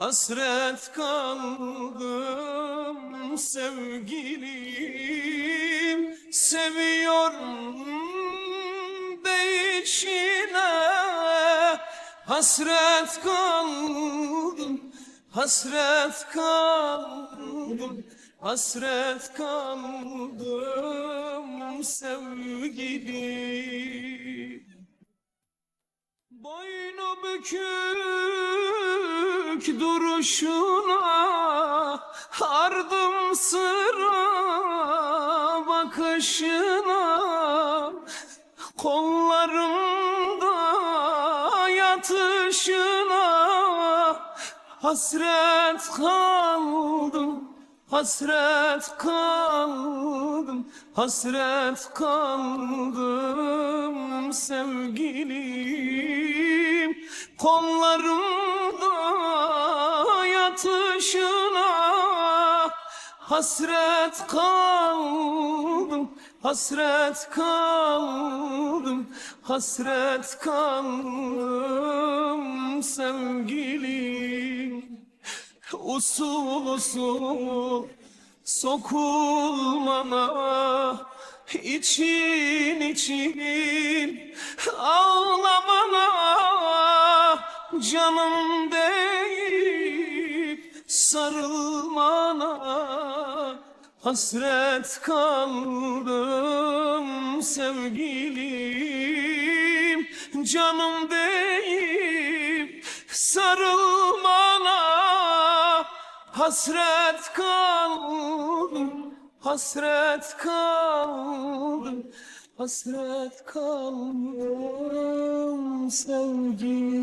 Hasret kaldım sevgilim Seviyorum değişine Hasret kaldım Hasret kaldım Hasret kaldım sevgilim. Boynu bükük duruşuna Ardım sıra bakışına. Kollarımda yatışına Hasret kaldım Hasret kaldım, hasret kaldım sevgilim. Kollarımda yatışına Hasret kaldım, hasret kaldım, hasret kaldım sevgilim. Usul usul sokulmana için için ağlamana canım deyip sarılmana hasret kaldım sevgilim canım deyip sarılmana Hasret kaldım, hasret kaldım, hasret kaldım sevgilim.